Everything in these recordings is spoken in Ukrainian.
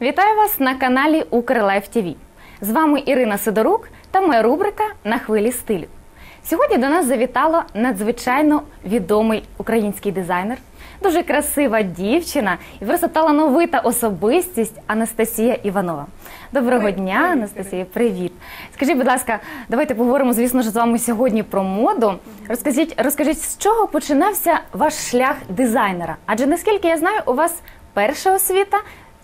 Вітаю вас на каналі Укрлайф ТВ. З вами Ірина Сидорук та моя рубрика На хвилі стилю. Сьогодні до нас завітало надзвичайно відомий український дизайнер, дуже красива дівчина і просто талановита особистість Анастасія Іванова. Доброго Привіт, дня, привіт, Анастасія. Привіт. Скажіть, будь ласка, давайте поговоримо, звісно ж, з вами сьогодні про моду. Розкажіть, розкажіть, з чого починався ваш шлях дизайнера? Адже наскільки я знаю, у вас перша освіта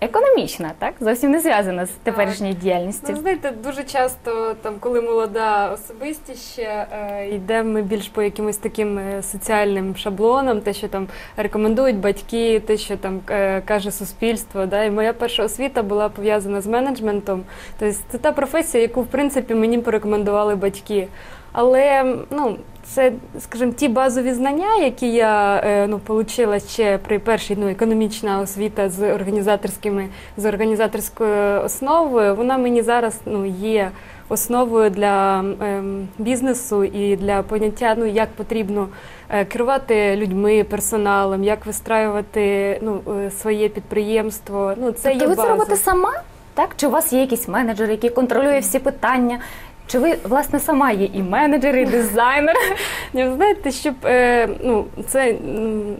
економічна, так? Зовсім не зв'язана з теперішньою діяльністю. Ну, знаєте, дуже часто, там, коли молода особистість ще е, йдемо ми більш по якимось таким е, соціальним шаблонам, те, що там рекомендують батьки, те, що там е, каже суспільство. Да? І моя перша освіта була пов'язана з менеджментом. Тобто це та професія, яку в принципі мені порекомендували батьки. Але ну, це, скажімо, ті базові знання, які я е, ну, отримала ще при першій ну, економічна освіта з організаторськими з організаторською основою, вона мені зараз ну, є основою для ем, бізнесу і для поняття, ну як потрібно е, керувати людьми, персоналом, як вистраювати ну, е, своє підприємство. Ну, це тобто є ви це робите сама? Так? Чи у вас є якийсь менеджер, який контролює всі питання? Чи ви, власне, сама є і менеджер, і дизайнер? Ви знаєте, щоб е, ну це,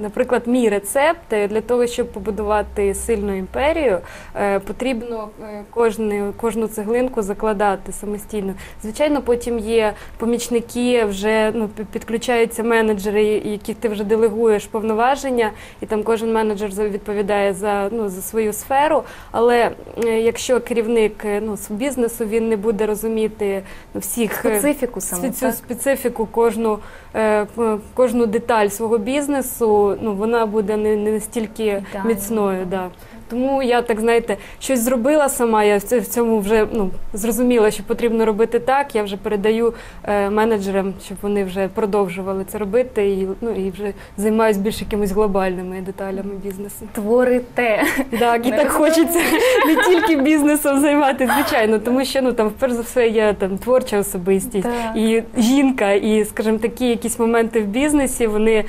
наприклад, мій рецепт е, для того, щоб побудувати сильну імперію, е, потрібно кожну, кожну цеглинку закладати самостійно. Звичайно, потім є помічники, вже ну підключаються менеджери, які ти вже делегуєш повноваження, і там кожен менеджер відповідає за ну за свою сферу. Але якщо керівник ну бізнесу він не буде розуміти всіх е, Специфіку саму, цю так? специфіку, кожну, е, кожну деталь свого бізнесу, ну вона буде не, не настільки Ідеально, міцною. Да. Тому я так знаєте, щось зробила сама. Я в цьому вже ну зрозуміла, що потрібно робити так. Я вже передаю е, менеджерам, щоб вони вже продовжували це робити, і ну і вже займаюсь більш якимись глобальними деталями бізнесу. Творите. Так, і так хочеться не тільки бізнесом займатися, звичайно, тому що ну там перш за все я там творча особистість Так. і жінка, і, скажімо, такі якісь моменти в бізнесі, вони.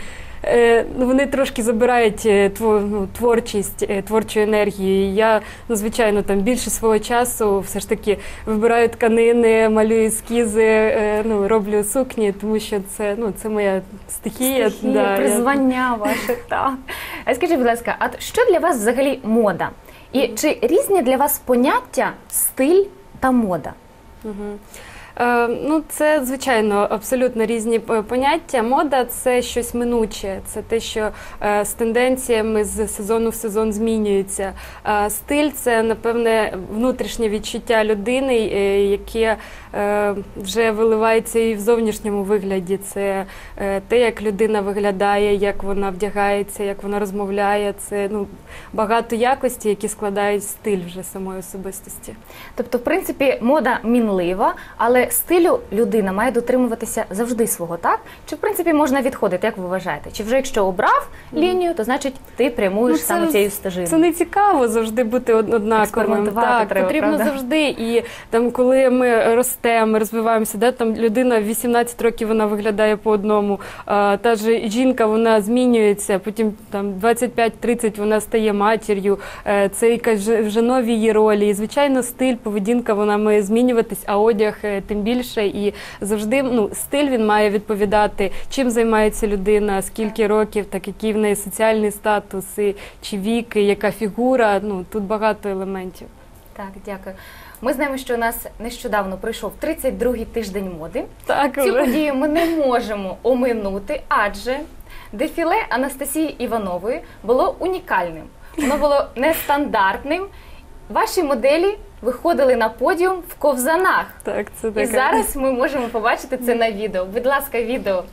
Е, Ну, вони трошки забирають е, ну, творчість, е, творчу енергію. Я, ну, звичайно, там більше свого часу все ж таки вибираю тканини, малюю ескізи, ну, роблю сукні, тому що це, ну, це моя стихія. Стихія, да, я- призвання ваше, так. А скажіть, будь ласка, а що для вас взагалі мода? І чи різні для вас поняття стиль та мода? Мгм. Е, ну, це звичайно абсолютно різні е, поняття. Мода це щось минуче, це те, що е, з тенденціями з сезону в сезон змінюється. Стиль це напевне внутрішнє відчуття людини, яке вже виливається і в зовнішньому вигляді. Це те, як людина виглядає, як вона вдягається, як вона розмовляє. Це ну багато якості, які складають стиль вже самої особистості. Тобто, в принципі, мода мінлива, але стилю людина має дотримуватися завжди свого, так? Чи в принципі можна відходити, як ви вважаєте? Чи вже якщо обрав лінію, то значить ти прямуєш Ну, це- саме цією стежиною? Це не цікаво завжди бути однаковим. Так, треба, потрібно правда? завжди. І там, коли ми ростемо, ми розвиваємося, да, там людина 18 років вона виглядає по одному. А, та ж жінка вона змінюється, потім там 25-30 вона стає матір'ю. Е, Це якась вже, нові її ролі. І звичайно, стиль, поведінка вона має змінюватись, а одяг е, тим більше. І завжди ну, стиль він має відповідати, чим займається людина, скільки років, так який в неї соціальний статус, і чи вік, і яка фігура. Ну тут багато елементів. Так, дякую. Ми знаємо, що у нас нещодавно пройшов 32-й тиждень моди. Так, Цю подію ми не можемо оминути, адже дефіле Анастасії Іванової було унікальним. Воно було нестандартним. Ваші моделі виходили на подіум в ковзанах. так, це І зараз ми можемо побачити це на відео. Будь ласка, відео.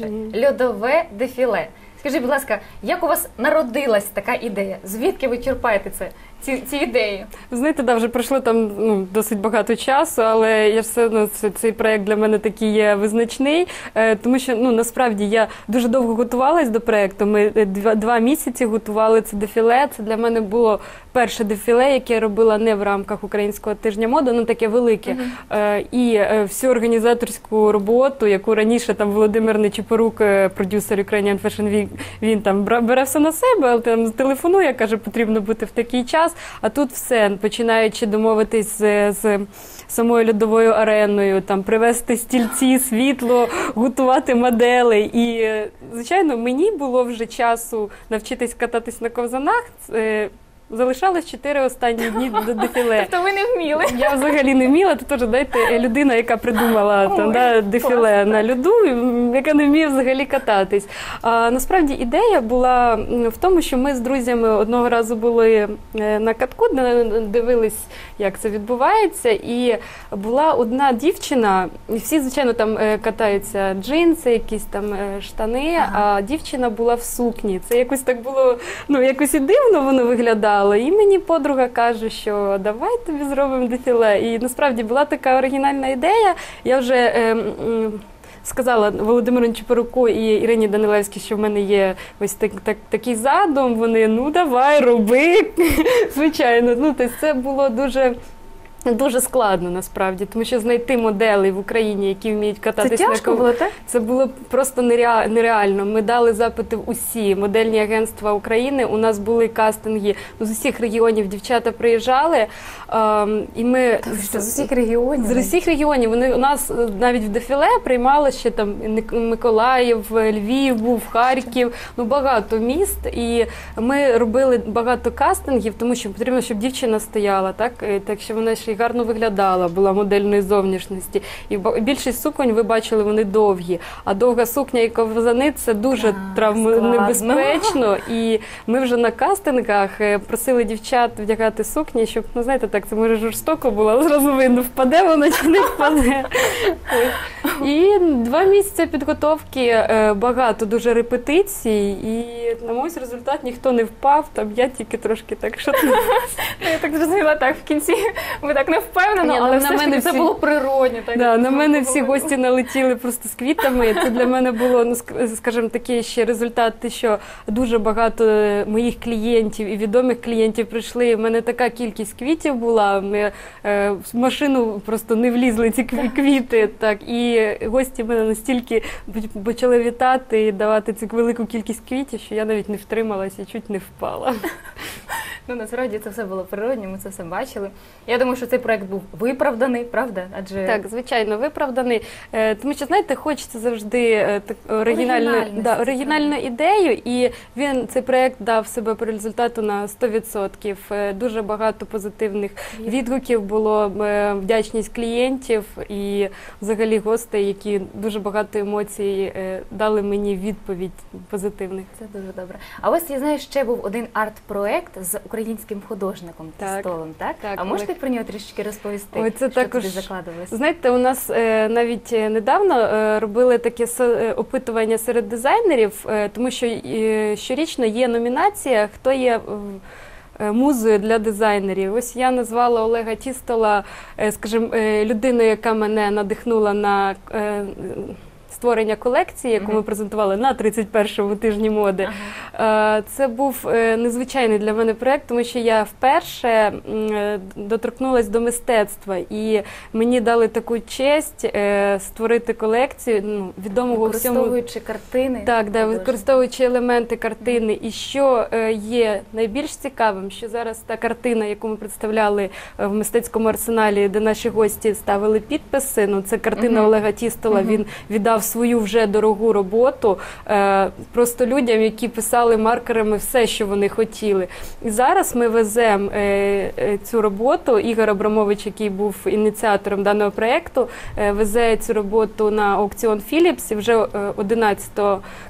Мгм. Льодове дефіле. Скажіть, будь ласка, як у вас народилась така ідея? Звідки ви черпаєте це? Ці, ці ідеї? Знаєте, да, вже пройшло там ну, досить багато часу, але я все одно це, цей проект для мене такий є визначний, е, тому що ну насправді я дуже довго готувалась до проекту. Ми е, два, два місяці готували це дефіле. Це для мене було перше дефіле, яке я робила не в рамках українського тижня моди, ну таке велике. Е, і е, всю організаторську роботу, яку раніше там Володимир Нечипорук, е, продюсер Ukrainian Fashion Week, він там бере все на себе, але там телефонує, каже, потрібно бути в такий час. А тут все, починаючи домовитись з, з самою льодовою ареною, там привезти стільці, світло, готувати модели. І е, звичайно, мені було вже часу навчитись кататись на ковзанах. Е, Залишалось чотири останні дні до дефіле. Тобто ви не вміли. Я взагалі не вміла, це теж дайте людина, яка придумала там Ой, да, дефіле на льоду, яка не вміє взагалі кататись. А насправді ідея була в тому, що ми з друзями одного разу були е, на катку, дивились, як це відбувається. І була одна дівчина, і всі, звичайно, там е, катаються джинси, якісь там е, штани, Ага. а дівчина була в сукні. Це якось так було, ну якось і дивно воно виглядало. І мені подруга каже, що давай тобі зробимо дефіле. І насправді була така оригінальна ідея. Я вже. е, е, Сказала Володимиру Чепоруку і Ірині Данилевській, що в мене є ось так, так, такий задум. Вони ну давай, роби. Звичайно, ну тобто це було дуже. Дуже складно насправді, тому що знайти моделей в Україні, які вміють Це кататись на тяжко ков- було, так? це було просто нереа- нереально. Ми дали запити в усі модельні агентства України. У нас були кастинги ну, з усіх регіонів. Дівчата приїжджали, ем, і ми З усіх регіонів. з усіх регіонів вони у нас е, навіть в дефіле приймали ще там Миколаїв, Львів, був Харків, ну багато міст. І ми робили багато кастингів, тому що потрібно, щоб дівчина стояла, так Е, так що вона й гарно виглядала, була модельної зовнішності. І більшість суконь ви бачили, вони довгі. А довга сукня і ковзани це дуже Так, травмонебезпечно. І ми вже на кастингах е, просили дівчат вдягати сукні, щоб ну знаєте, так це може жорстоко було, але зразу видно, впаде вона чи не впаде. І два місяці підготовки, е, багато дуже репетицій, і на мой результат ніхто не впав. Там я тільки трошки так шатнулася. Ну, Я так зрозуміла, так в кінці ви так не впевнено, ну, але на все ж мене це було природньо. На мене всі гості налетіли просто з квітами. Це для мене було, ну скажімо, такий ще результат, що дуже багато моїх клієнтів і відомих клієнтів прийшли. У мене така кількість квітів була. Ми е, в машину просто не влізли ці квіти. Так і гості мене настільки почали вітати і давати цю велику кількість квітів, що я навіть не втрималася і чуть не впала. Ну насправді це все було природньо, ми це все бачили. Я думаю, що цей проект був виправданий, правда? Адже Так, звичайно, виправданий. Е, Тому що, знаєте, хочеться завжди е, так, оригінальну, да, оригінальну ідею, і він цей проект дав себе по результату на 100%. Е, Дуже багато позитивних відгуків було, вдячність клієнтів і взагалі гостей, які дуже багато емоцій дали мені відповідь позитивних. це дуже добре. А ось я знаю, ще був один арт-проект з українським художником Так. Так? Так, а можете Олег. про нього трішки розповісти? Ой, це що також- туди закладувалось? Знаєте, у нас е, навіть е, недавно е, робили таке опитування серед дизайнерів, тому що щорічно є номінація, хто є. Музою для дизайнерів. Ось я назвала Олега Тістола, скажімо, людиною, яка мене надихнула на створення колекції, яку ми презентували на 31-му тижні моди. Е, Це був е, незвичайний для мене проект, тому що я вперше е, доторкнулася до мистецтва, і мені дали таку честь створити колекцію ну, відомого у всьому. Використовуючи картини. Так, да, використовуючи елементи картини. І що є найбільш цікавим, що зараз та картина, яку ми представляли в мистецькому арсеналі, де наші гості ставили підписи. Ну, це картина. Олега Тістола. Він віддав свою вже дорогу роботу е, просто людям, які писали маркерами все, що вони хотіли. І зараз ми веземо е, е, цю роботу. Ігор Абрамович, який був ініціатором даного проєкту, везе цю роботу на аукціон Philips. І вже е, 11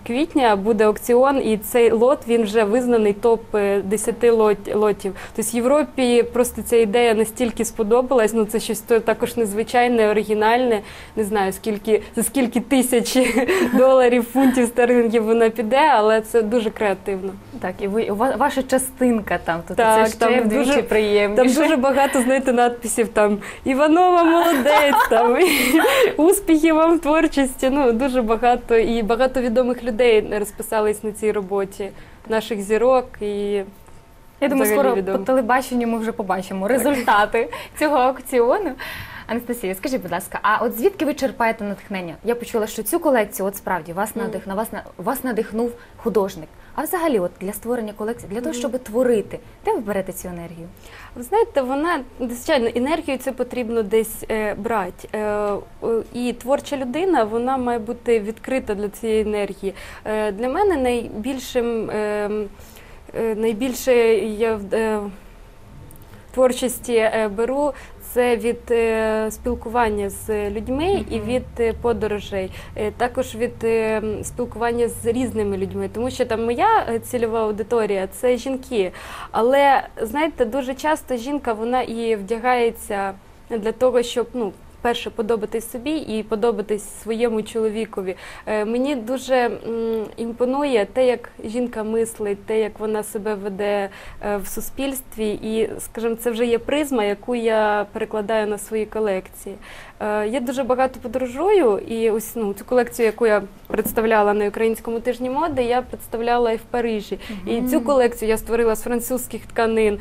квітня буде аукціон, і цей лот він вже визнаний топ 10 лот, лотів. Тобто Європі просто ця ідея настільки сподобалась. Ну це щось також незвичайне, оригінальне. Не знаю скільки за скільки тисяч. Тисяч доларів, фунтів стерлінгів вона піде, але це дуже креативно. Так, і ви ваша частинка там, то Так, це ще там вдвічі дуже- приємніше. Там дуже багато, знаєте, надписів там Іванова молодець, там і успіхів вам в творчості. Ну дуже багато і багато відомих людей розписались на цій роботі, наших зірок і Я думаю, скоро відомо. по телебаченню ми вже побачимо результати цього аукціону. Анастасія, скажіть, будь ласка, а от звідки ви черпаєте натхнення? Я почула, що цю колекцію, от справді, вас надих, на вас на вас надихнув художник. А взагалі, от для створення колекції, для того, щоб творити, де ви берете цю енергію? Ви знаєте, вона звичайно енергію це потрібно десь е, брати. Е, е, і творча людина вона має бути відкрита для цієї енергії. Е, для мене найбільшим е, е, найбільше я в е, творчості е, беру. Це від е, спілкування з людьми і від е, подорожей, Е, також від спілкування з різними людьми, тому що там моя цільова аудиторія це жінки. Але знаєте, дуже часто жінка вона і вдягається для того, щоб ну. Перше подобатись собі і подобатись своєму чоловікові. Е, мені дуже імпонує те, як жінка мислить, те, як вона себе веде е, в суспільстві, і, скажімо, це вже є призма, яку я перекладаю на свої колекції. Е, я дуже багато подорожую, і ось ну цю колекцію, яку я представляла на українському тижні моди, я представляла і в Парижі. І цю колекцію я створила з французьких тканин.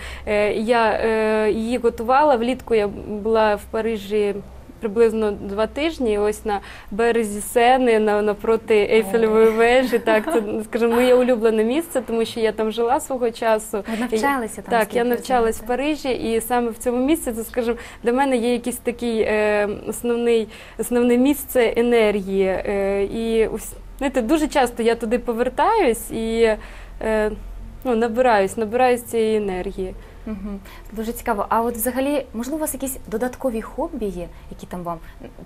Я її готувала влітку. Я була в Парижі. Приблизно два тижні, і ось на березі Сени, на напроти Ейфелевої вежі. Так, це скажімо, моє улюблене місце, тому що я там жила свого часу. Ви навчалися там? Так, я навчалась в? Парижі, і саме в цьому місці це, скажімо, для мене є якийсь такий е, основний, основне місце енергії. Е, і знаєте, дуже часто я туди повертаюсь і е, ну, набираюсь, набираюсь цієї енергії. Мгм. Дуже цікаво. А от взагалі, можливо, у вас якісь додаткові хобі є, які там вам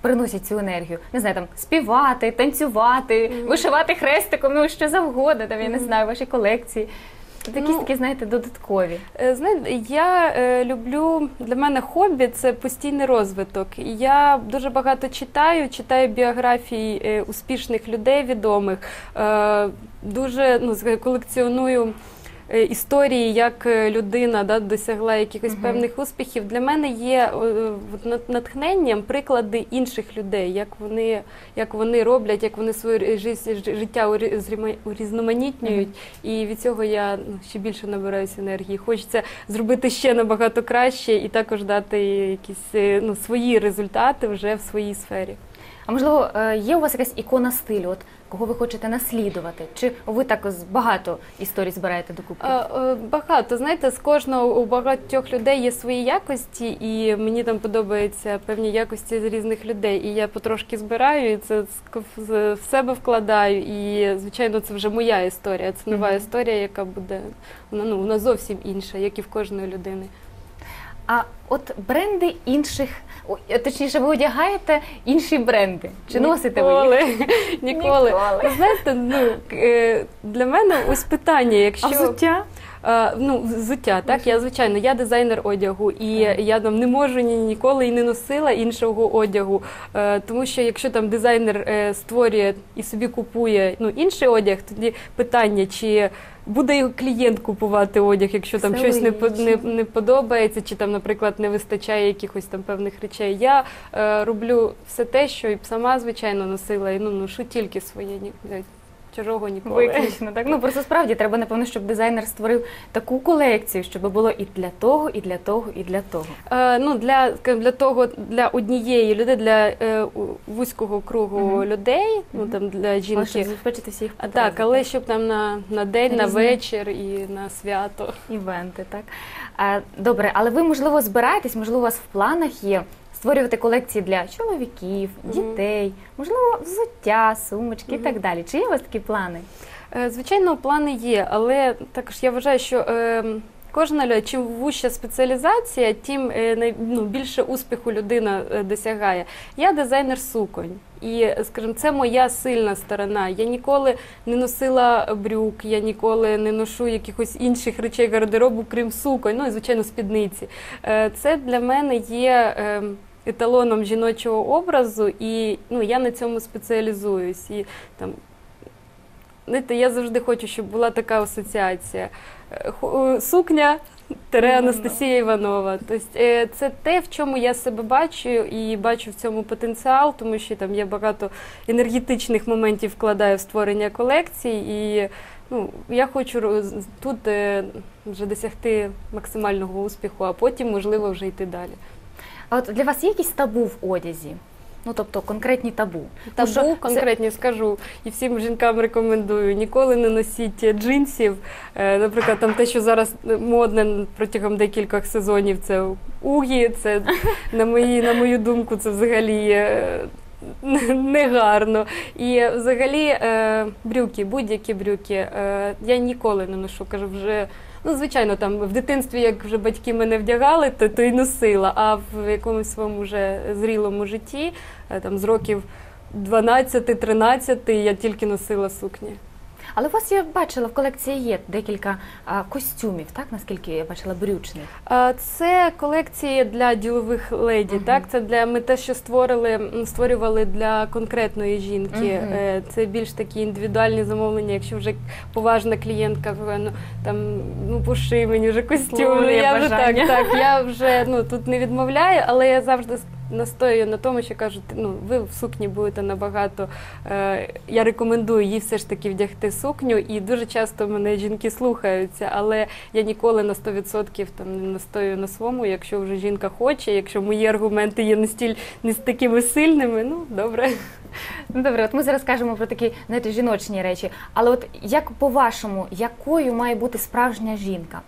приносять цю енергію? Не знаю, там співати, танцювати, Мгм. вишивати хрестиком, ну що завгодно, там я не знаю, ваші колекції. От якісь Ну, такі, знаєте, додаткові. Е, Знаєте, я е, люблю для мене хобі це постійний розвиток. Я дуже багато читаю, читаю біографії е, успішних людей відомих. Е, дуже ну, колекціоную. Е, Історії, як е, людина да, досягла якихось Мгм. певних успіхів, для мене є е, натхненням приклади інших людей, як вони, як вони роблять, як вони своє життя урізноманітнюють. І від цього я ну, ще більше набираюся енергії. Хочеться зробити ще набагато краще і також дати якісь ну, свої результати вже в своїй сфері. А можливо, є у вас якась ікона стилю, от кого ви хочете наслідувати? Чи ви так багато історій збираєте докупи? Е, Багато знаєте, з кожного у багатьох людей є свої якості, і мені там подобаються певні якості з різних людей. І я потрошки збираю і це в себе вкладаю. І звичайно, це вже моя історія. Це нова Мгм. історія, яка буде вона ну вона зовсім інша, як і в кожної людини. А от бренди інших, е, точніше, ви одягаєте інші бренди? Чи носите ви їх? Ніколи. Ніколи. Знаєте, ну е, для мене ось питання, якщо А взуття? Е, ну, взуття, так? Я звичайно, я дизайнер одягу, і я там не можу ні ніколи і не носила іншого одягу. Е, тому що якщо там дизайнер е, створює і собі купує ну інший одяг, тоді питання, чи буде клієнт купувати одяг, якщо там Все щось не, не, не подобається, чи там, наприклад, не вистачає якихось там певних речей. Я е, роблю все те, що і сама звичайно носила, і ну ношу тільки своє чужого ніколи. Виключно так. Ну просто справді треба, напевно, щоб дизайнер створив таку колекцію, щоб було і для того, і для того, і для того. Е, ну, для, для того, для однієї людини, для е, вузького кругу Мгм. людей, ну там для щоб жінки. забезпечити всіх А, так, але щоб там на, на день, на вечір і на свято. івенти, так. А, добре, але ви, можливо, збираєтесь, можливо, у вас в планах є створювати колекції для чоловіків, дітей, можливо, взуття, сумочки і так далі. Чи є у вас такі плани? Е, Звичайно, плани є, але також я вважаю, що е, кожна людина, чим вуща спеціалізація, тим е, най- ну, більше успіху людина е, досягає. Я дизайнер суконь. І, скажімо, це моя сильна сторона. Я ніколи не носила брюк, я ніколи не ношу якихось інших речей гардеробу, крім суконь, ну і звичайно спідниці. Е, Це для мене є. е, еталоном жіночого образу, і ну, я на цьому спеціалізуюсь. І, там, знаєте, я завжди хочу, щоб була така асоціація. Е, е, Сукня. Тере Анастасія Іванова. Тобто е, це те, в чому я себе бачу, і бачу в цьому потенціал, тому що там є багато енергетичних моментів вкладаю в створення колекцій, і ну, я хочу тут вже досягти максимального успіху, а потім, можливо, вже йти далі. А от для вас є якісь табу в одязі? Ну тобто конкретні табу. Що Табу це- конкретні скажу і всім жінкам рекомендую. Ніколи не носіть джинсів. Е, Наприклад, там те, що зараз модне протягом декількох сезонів, це угі. Це на мої, на мою думку, це взагалі. е, Негарно. І взагалі е, брюки, будь-які брюки. Я ніколи не ношу, кажу, вже. Ну, звичайно, там в дитинстві, як вже батьки мене вдягали, то, то й носила. А в якомусь своєму вже зрілому житті, е, там з років 12-13 я тільки носила сукні. Але у вас я бачила в колекції є декілька костюмів, так наскільки я бачила брючних. Це колекції для ділових леді. Мгм. Так, це для ми те, що створили, створювали для конкретної жінки. Е, Це більш такі індивідуальні замовлення. Якщо вже поважна клієнтка, ну там ну поши мені вже костюм. Слово я вже так, так. Я вже ну тут не відмовляю, але я завжди настоюю на тому, що кажуть, ну ви в сукні будете набагато. Е, я рекомендую їй все ж таки вдягти сукню, і дуже часто мене жінки слухаються, але я ніколи на 100% там не настою на своєму. Якщо вже жінка хоче, якщо мої аргументи є не стіль не з такими сильними, ну добре. Ну добре, от ми зараз кажемо про такі знаєте, жіночні речі. Але от як по-вашому, якою має бути справжня жінка?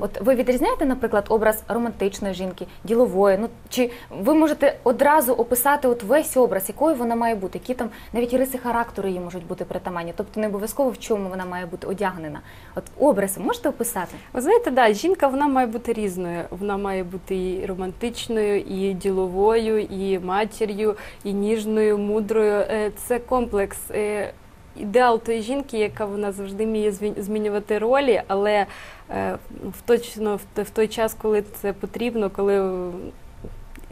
От ви відрізняєте, наприклад, образ романтичної жінки, ділової? Ну чи ви можете одразу описати от весь образ, якою вона має бути, які там навіть риси характеру її можуть бути притаманні, тобто не обов'язково в чому вона має бути одягнена. От образ можете описати? Ви знаєте, да, жінка вона має бути різною. Вона має бути і романтичною, і діловою, і матір'ю, і ніжною, мудрою. Е, Це комплекс. Ідеал тої жінки, яка вона завжди вміє змінювати ролі, але е, в точно в той- час, коли це потрібно, коли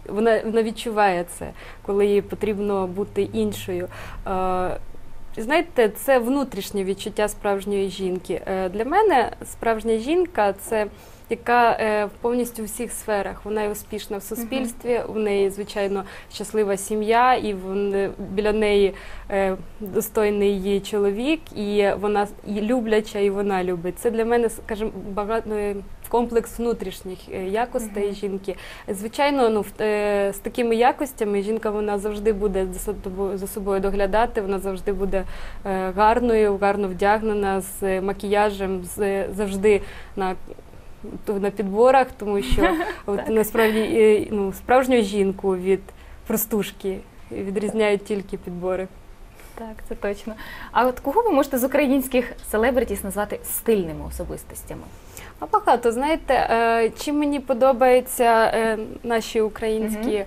вона, вона відчуває це, коли їй потрібно бути іншою. Е, Знаєте, це внутрішнє відчуття справжньої жінки. Е, Для мене справжня жінка це яка е, повністю у всіх сферах. Вона і успішна в суспільстві, у неї, звичайно, щаслива сім'я, і вон- біля неї е, достойний її чоловік, і вона і любляча, і вона любить. Це для мене, скажімо, багато е, комплекс внутрішніх е, якостей Мгм. жінки. Звичайно, ну в- е, з такими якостями жінка вона завжди буде за собою, доглядати. Вона завжди буде гарною, гарно вдягнена з макіяжем, з завжди на. На підборах, тому що от насправді е, ну, справжню жінку від простушки відрізняють тільки підбори. Так, це точно. А от кого ви можете з українських селебритіс назвати стильними особистостями? А багато, знаєте, е, чим мені подобаються е, наші українські е,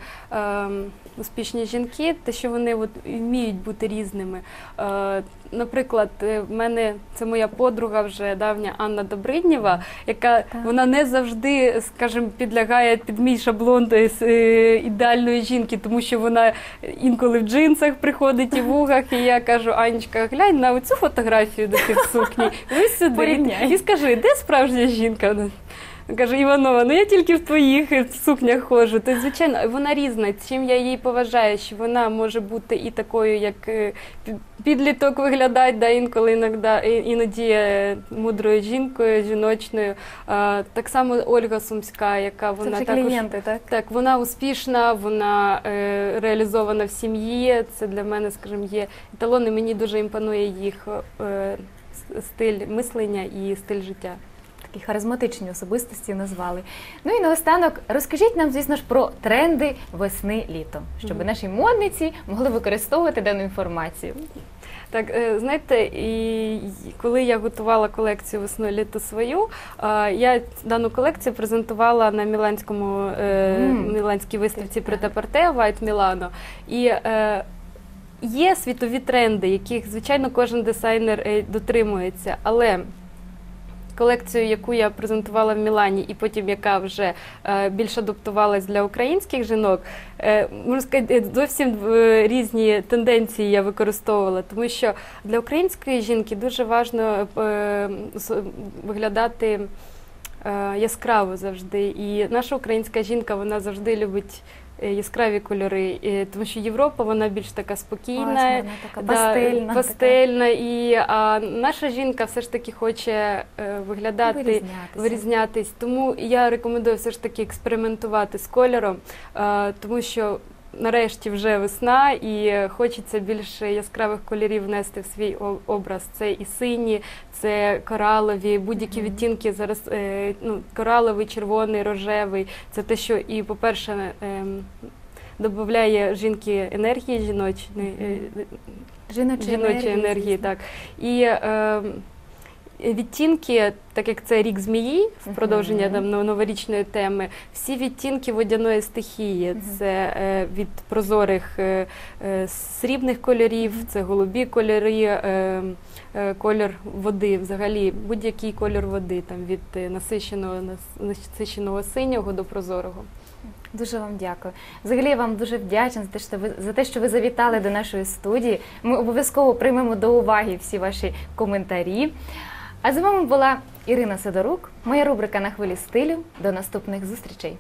успішні жінки, те, що вони от вміють бути різними. Е, Наприклад, е, в мене це моя подруга вже давня Анна Добриднєва, яка Так. вона не завжди, скажімо, підлягає під мій шаблон с- е, ідеальної жінки, тому що вона інколи в джинсах приходить і в угах, і я кажу, Анечка, глянь на оцю фотографію, де ти в сукні, ви сюди Порівняй. і скажи, де справжня жінка? Каже, Іванова, ну я тільки в твоїх е, сукнях ходжу. То звичайно, вона різна. Чим я її поважаю, що вона може бути і такою, як е, підліток виглядає, да, інколи іноді, іноді е, мудрою жінкою, жіночною. А, так само Ольга Сумська, яка вона вже також клієнти, так? так, вона успішна, вона е, реалізована в сім'ї. Це для мене, скажімо, є еталони. Мені дуже імпонує їх е, стиль мислення і стиль життя. Такі харизматичні особистості назвали. Ну і наостанок розкажіть нам, звісно ж, про тренди весни-літо, щоб Мгм. наші модниці могли використовувати дану інформацію. Так, е, знаєте, і коли я готувала колекцію весною літо свою, я дану колекцію презентувала на міланському Мм. міланській виставці Так. Прете-Порте White Milano. І е, є світові тренди, яких, звичайно, кожен дизайнер дотримується. Але колекцію, яку я презентувала в Мілані, і потім яка вже е, більш адаптувалась для українських жінок, е, можна сказати, зовсім е, різні тенденції я використовувала, тому що для української жінки дуже важливо виглядати. Яскраво завжди, і наша українська жінка вона завжди любить яскраві кольори, е, тому що Європа вона більш така спокійна, така Да, пастельна. пастельна і а наша жінка все ж таки хоче е, виглядати, Вирізнятися. вирізнятись. Тому я рекомендую все ж таки експериментувати з кольором, е, тому що нарешті вже весна, і хочеться більше яскравих кольорів внести в свій образ. Це і сині, це коралові, будь-які відтінки зараз. е, Ну, кораловий, червоний, рожевий. Це те, що і, по-перше, ем, додає жінки енергії е, Жіночої, жіночої енергії, так. І е, відтінки, так як це рік змії, в продовження там новорічної теми, всі відтінки водяної стихії. Це е, від прозорих е, е, срібних кольорів, це голубі кольори. Е, е, Колір води, взагалі будь-який колір води, там від е, насиченого насиченого синього до прозорого. Дуже вам дякую. Взагалі я вам дуже вдячна за те, що ви за те, що ви завітали до нашої студії. Ми обов'язково приймемо до уваги всі ваші коментарі. А з вами була Ірина Сидорук, моя рубрика на хвилі стилю. До наступних зустрічей.